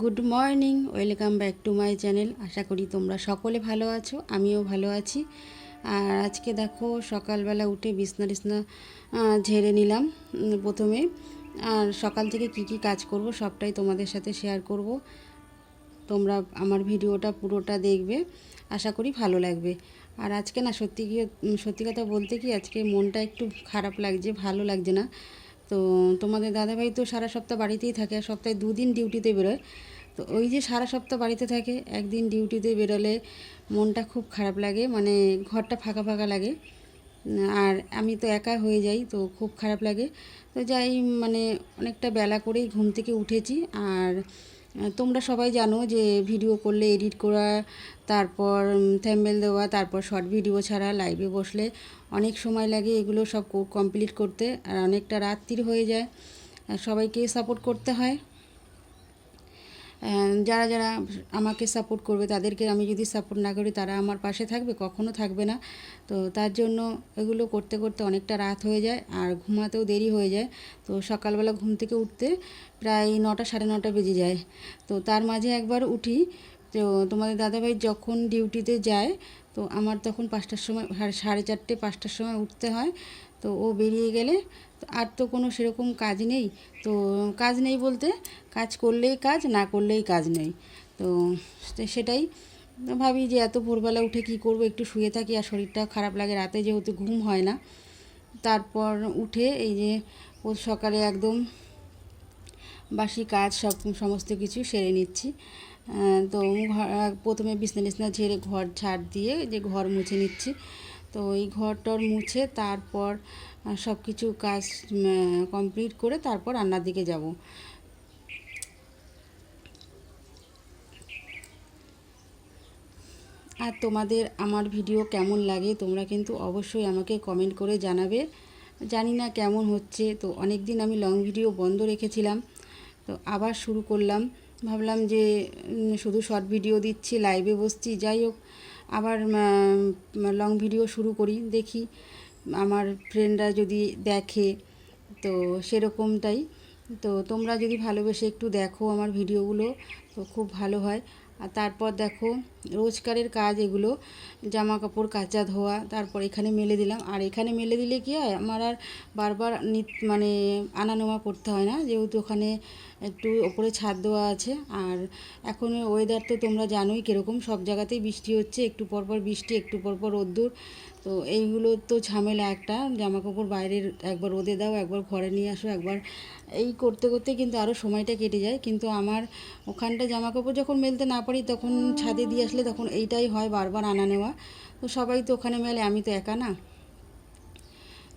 Good morning welcome back to my channel আশা করি তোমরা সকলে ভালো আছো আমিও ভালো আছি। আর আজকে দেখো সকালবেলা উঠে বিছনা আহ, ঝেড়ে নিলাম প্রথমে। আর সকাল থেকে কি কি কাজ করব সবটাই তোমাদের সাথে শেয়ার করব। তোমরা আমার ভিডিওটা পুরোটা দেখবে আশা করি ভালো লাগবে। আর আজকে না সত্যি কি সত্যি কথা বলতে কি আজকে মনটা একটু খারাপ লাগছে ভালো লাগছে না। তো তোমাদের দাদাভাই তো সারা সপ্তাহ বাড়িতেই থাকে, আর সপ্তাহে দুদিন ডিউটিতে বেরোয়। তো ওই যে সারা সপ্তাহ বাড়িতে থাকে, একদিন ডিউটিতে বেরোলে মনটা খুব খারাপ লাগে মানে ঘরটা ফাঁকা ফাঁকা লাগে। আর আমি তো একা হয়ে যাই, তো খুব খারাপ লাগে। তো যাই মানে অনেকটা বেলা করেই ঘুম থেকে উঠেছি, আর তোমরা সবাই জানো যে ভিডিও করলে, এডিট করা, তারপর থ্যাম্বেল দেওয়া, তারপর শর্ট ভিডিও ছাড়া লাইভে বসলে অনেক সময় লাগে এগুলো সব কমপ্লিট করতে, আর অনেকটা রাত্রির হয়ে যায়। সবাইকে সাপোর্ট করতে হয়। যারা যারা আমাকে সাপোর্ট করবে, তাদেরকে আমি যদি সাপোর্ট না করি, তারা আমার পাশে থাকবে, কখনো থাকবে না। তো তার জন্য এগুলো করতে করতে অনেকটা রাত হয়ে যায়, আর ঘুমাতেও দেরি হয়ে যায়। তো সকালবেলা ঘুম থেকে উঠতে প্রায় নটা, সাড়ে নটা বেজে যায়। তো তার মাঝে একবার উঠি। তো তোমাদের দাদাভাই যখন ডিউটিতে যায়, তো আমার তখন পাঁচটার সময় সাড়ে- চারটে, পাঁচটার সময় উঠতে হয়। তো ও বেরিয়ে গেলে আর তো কোনো সেরকম কাজ নেই। তো কাজ নেই বলতে কাজ করলেই কাজ, না করলেই কাজ নেই। তো সেটাই। ভাবি যে এত ভোরবেলা উঠে কি করব, একটু শুয়ে থাকি আর শরীরটা খারাপ লাগে, রাতে যেহেতু ঘুম হয় না। তারপর উঠে এই যে ও সকালে একদম বাসি কাজ সব, সমস্ত কিছু সেরে নিচ্ছি। তো প্রথমে বিছনা টিছনা ঝেড়ে ঘর ঝাড় দিয়ে যে ঘর মুছে নিচ্ছি। তো এই ঘর টর মুছে তারপর সব কিছু কাজ কমপ্লিট করে তারপর রান্নার দিকে যাব। আর তোমাদের আমার ভিডিও কেমন লাগে তোমরা কিন্তু অবশ্যই আমাকে কমেন্ট করে জানাবে। জানি না কেমন হচ্ছে, তো অনেক দিন আমি লং ভিডিও বন্ধ রেখেছিলাম, তো আবার শুরু করলাম। ভাবলাম যে শুধু শর্ট ভিডিও দিচ্ছি লাইভে বসছি, যাই হোক। আবার লং ভিডিও শুরু করি, দেখি। আমার ফ্রেন্ডরা যদি দেখে, তো সেরকমটাই। তো তোমরা যদি ভালোবেসে একটু দেখো আমার ভিডিওগুলো তো খুব ভালো হয়। আর তারপর দেখো, রোজকারের কাজ এগুলো জামা কাপড় কাচা ধোয়া, তারপর এখানে মেলে দিলাম। আর এখানে মেলে দিলে কি হয়, আমার আর বারবার মানে আনা নেওয়া করতে হয় না। যেহেতু ওখানে একটু ওপরে ছাদ দেওয়া আছে। আর এখন ওয়েদার তো তোমরা জানোই কীরকম, সব জায়গাতেই বৃষ্টি হচ্ছে, একটু পরপর বৃষ্টি, একটু পরপর রোদ্দুর। তো এইগুলো তো ঝামেলা একটা জামা কাপড় বাইরের একবার রোদে দাও, একবার ঘরে নিয়ে আসো, একবার এই করতে করতে কিন্তু আরও সময়টা কেটে যায়। কিন্তু আমার ওখানটা জামা কাপড় যখন মেলতে না পারি, তখন ছাদে দিয়ে আসলে তখন এইটাই হয় বারবার আনা নেওয়া। তো সবাই তো ওখানে মেলে, আমি তো একা না।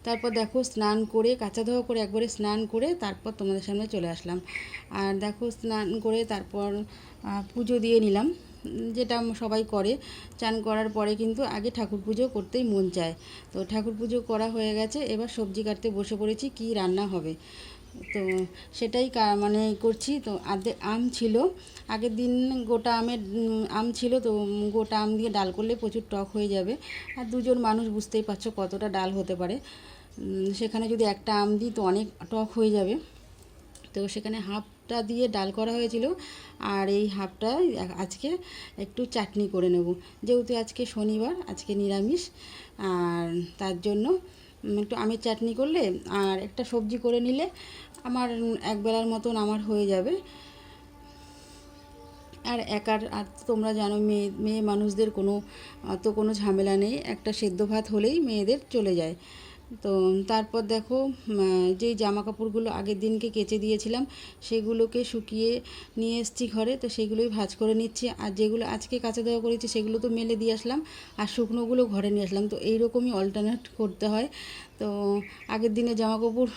তারপর দেখো স্নান করে, কাঁচা ধোয়া করে একবারে স্নান করে তারপর তোমাদের সামনে চলে আসলাম। আর দেখো স্নান করে তারপর পুজো দিয়ে নিলাম, যেটা সবাই করে। চান করার পরে কিন্তু আগে ঠাকুর পুজো করতেই মন চায়। তো ঠাকুর পুজো করা হয়ে গেছে, এবার সবজি কাটতে বসে পড়েছি, কি রান্না হবে? তো সেটাই মানে করছি। তো আদে, আম ছিল। আগের দিন গোটা আমের, আম ছিল, তো গোটা আম দিয়ে ডাল করলে প্রচুর টক হয়ে যাবে। আর দুজন মানুষ বুঝতেই পারছ কতটা ডাল হতে পারে। সেখানে যদি একটা আম দিই তো অনেক টক হয়ে যাবে। তো সেখানে হাফটা দিয়ে ডাল করা হয়েছিল আর এই হাফটা আজকে একটু চাটনি করে নেব। যেহেতু আজকে শনিবার, আজকে নিরামিষ, আর তার জন্য একটু আমের চাটনি করলে আর একটা সবজি করে নিলে আমার একবেলার মতন আমার হয়ে যাবে। আর একার, আর তোমরা জানো মেয়ে মেয়ে মানুষদের কোনো, অত কোনো ঝামেলা নেই। একটা সেদ্ধ ভাত হলেই মেয়েদের চলে যায়। তো তারপর দেখো যেই জামা কাপড়গুলো আগের দিনকে কেচে দিয়েছিলাম, সেগুলোকে শুকিয়ে নিয়ে এসেছি ঘরে, তো সেগুলোই ভাঁজ করে নিচ্ছি। আর যেগুলো আজকে কাঁচা দেওয়া করেছি, সেগুলো তো মেলে দিয়ে আসলাম, আর শুকনোগুলো ঘরে নিয়ে আসলাম। তো এইরকমই অল্টারনেট করতে হয়। তো আগের দিনে জামা কাপড়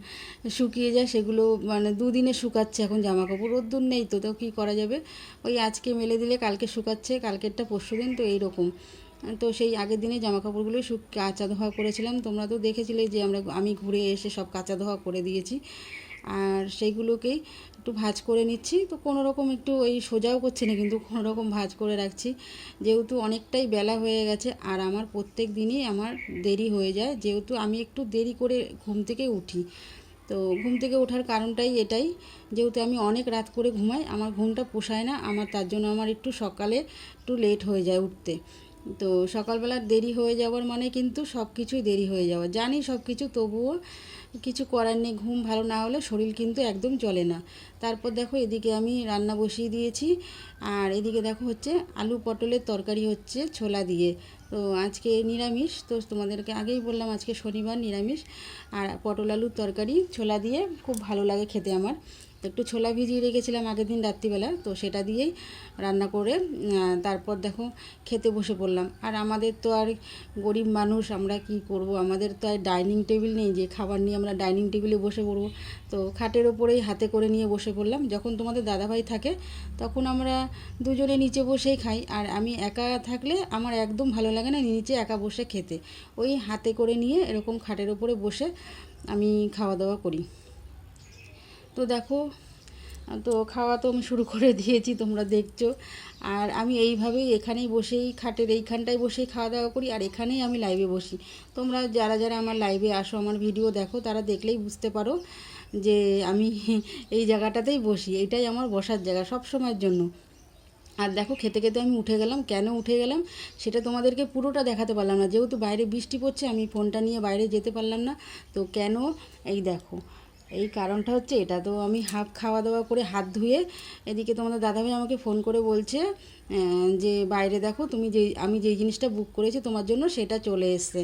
শুকিয়ে যায়, সেগুলো মানে দুদিনে শুকাচ্ছে, এখন জামা কাপড় রোদ্দুর নেই, তো তো কী করা যাবে? ওই আজকে মেলে দিলে, কালকে শুকাচ্ছে, কালকেরটা পরশু দিন তো এইরকম। তো সেই আগের দিনে জামা কাপড়গুলো শুক কাঁচা ধোয়া করেছিলাম। তোমরা তো দেখেছিলে যে আমরা আমি ঘুরে এসে সব কাঁচা ধোয়া করে দিয়েছি। আর সেইগুলোকেই একটু ভাজ করে নিচ্ছি। তো কোনো রকম একটু ওই সোজাও করছি না, কিন্তু কোনো রকম ভাজ করে রাখছি। যেহেতু অনেকটাই বেলা হয়ে গেছে আর আমার প্রত্যেক দিনই আমার দেরি হয়ে যায়, যেহেতু আমি একটু দেরি করে ঘুম থেকে উঠি। তো ঘুম থেকে ওঠার কারণটাই এটাই, যেহেতু আমি অনেক রাত করে ঘুমাই, আমার ঘুমটা পোষায় না, আমার তার জন্য আমার একটু সকালে একটু লেট হয়ে যায় উঠতে। তো সকালবেলা দেরি হয়ে যাওয়ার মানে কিন্তু সব কিছুই দেরি হয়ে যাওয়া। জানি সব কিছু তবুও কিছু করার নেই, ঘুম ভালো না হলে শরীর কিন্তু একদম চলে না। তারপর দেখো এদিকে আমি রান্না বসিয়ে দিয়েছি। আর এদিকে দেখো হচ্ছে আলু পটলের তরকারি হচ্ছে ছোলা দিয়ে। তো আজকে নিরামিষ, তো তোমাদেরকে আগেই বললাম আজকে শনিবার নিরামিষ। আর পটল আলুর তরকারি ছোলা দিয়ে, খুব ভালো লাগে খেতে আমার। তো একটু ছোলা ভিজিয়ে রেখেছিলাম আগের দিন রাত্রিবেলা, তো সেটা দিয়েই রান্না করে তারপর দেখো খেতে বসে পড়লাম। আর আমাদের তো আর গরিব মানুষ, আমরা কি করব? আমাদের তো আর ডাইনিং টেবিল নেই, যে খাবার নিয়ে আমরা ডাইনিং টেবিলে বসে পড়ব। তো খাটের ওপরেই হাতে করে নিয়ে বসে পড়লাম। যখন তোমাদের দাদাভাই থাকে, তখন আমরা দুজনে নিচে বসেই খাই। আর আমি একা থাকলে আমার একদম ভালো লাগে না, নিচে একা বসে খেতে। ওই হাতে করে নিয়ে এরকম খাটের ওপরে বসে আমি খাওয়া দাওয়া করি। তো দেখো, তো খাওয়া তো আমি শুরু করে দিয়েছি, তোমরা দেখছ। আর আমি এইভাবেই এখানেই বসেই, খাটের এইখানটায় বসেই খাওয়া দাওয়া করি, আর এখানেই আমি লাইভে বসি। তোমরা যারা যারা আমার লাইভে আসো, আমার ভিডিও দেখো, তারা দেখলেই বুঝতে পারো যে আমি এই জায়গাটাতেই বসি। এটাই আমার বসার জায়গা সব সময়ের জন্য। আর দেখো, খেতে খেতে আমি উঠে গেলাম। কেন উঠে গেলাম? সেটা তোমাদেরকে পুরোটা দেখাতে পারলাম না। যেহেতু বাইরে বৃষ্টি পড়ছে, আমি ফোনটা নিয়ে বাইরে যেতে পারলাম না। তো কেন? এই দেখো এই কারণটা হচ্ছে এটা। তো আমি হাফ খাওয়া দাওয়া করে হাত ধুয়ে এদিকে তোমাদের দাদাভাই আমাকে ফোন করে বলছে যে বাইরে দেখো, তুমি যে আমি যেই জিনিসটা বুক করেছি তোমার জন্য সেটা চলে এসছে।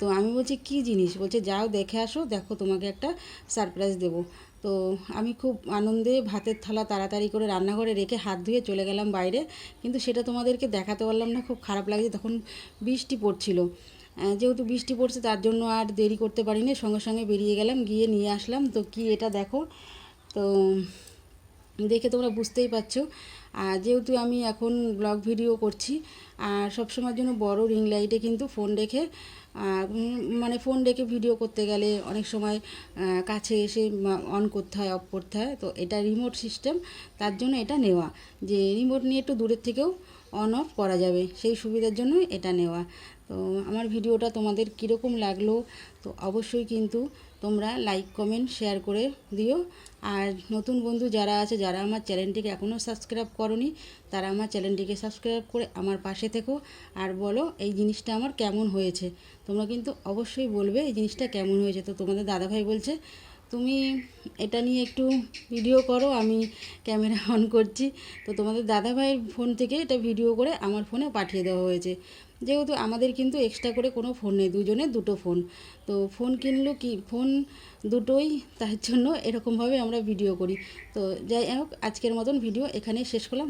তো আমি বলছি, কি জিনিস? বলছে, যাও দেখে আসো, দেখো তোমাকে একটা সারপ্রাইজ দেবো। তো আমি খুব আনন্দে ভাতের থালা তাড়াতাড়ি করে রান্নাঘরে রেখে হাত ধুয়ে চলে গেলাম বাইরে। কিন্তু সেটা তোমাদেরকে দেখাতে পারলাম না, খুব খারাপ লাগছে। তখন বৃষ্টি পড়ছিল। যেহেতু বৃষ্টি পড়ছে, তার জন্য আর দেরি করতে পারিনি। সঙ্গে সঙ্গে বেরিয়ে গেলাম, গিয়ে নিয়ে আসলাম। তো কি এটা দেখো? তো দেখে তোমরা বুঝতেই পারছ। আর যেহেতু আমি এখন ব্লগ ভিডিও করছি, আর সবসময়ের জন্য বড় রিং লাইটে কিন্তু ফোন রেখে মানে ফোন রেখে ভিডিও করতে গেলে অনেক সময় কাছে এসে অন করতে হয় অফ করতে হয়। তো এটা রিমোট সিস্টেম তার জন্য এটা নেওয়া। যে রিমোট নিয়ে একটু দূরের থেকেও অন অফ করা যাবে। সেই সুবিধার জন্য এটা নেওয়া। তো আমার ভিডিওটা তোমাদের কীরকম লাগল, তো অবশ্যই কিন্তু তোমরা লাইক কমেন্ট শেয়ার করে দিও। আর নতুন বন্ধু যারা আছে, যারা আমার চ্যানেলটিকে এখনও সাবস্ক্রাইব করনি, তারা আমার চ্যানেলটিকে সাবস্ক্রাইব করে আমার পাশে থেকো। আর বলো, এই জিনিসটা আমার কেমন হয়েছে? তোমরা কিন্তু অবশ্যই বলবে, এই জিনিসটা কেমন হয়েছে? তো তোমাদের দাদাভাই বলছে তুমি এটা নিয়ে একটু ভিডিও করো, আমি ক্যামেরা অন করছি। তো তোমাদের দাদাভাইয়ের ফোন থেকে এটা ভিডিও করে আমার ফোনে পাঠিয়ে দেওয়া হয়েছে। যেহেতু আমাদের কিন্তু এক্সট্রা করে কোনো ফোন নেই দুজনের দুটো ফোন তো ফোন কিনলো কি? ফোন দুটোই, তার জন্য এরকমভাবে আমরা ভিডিও করি। তো যাই হোক, আজকের মতন ভিডিও এখানেই শেষ করলাম।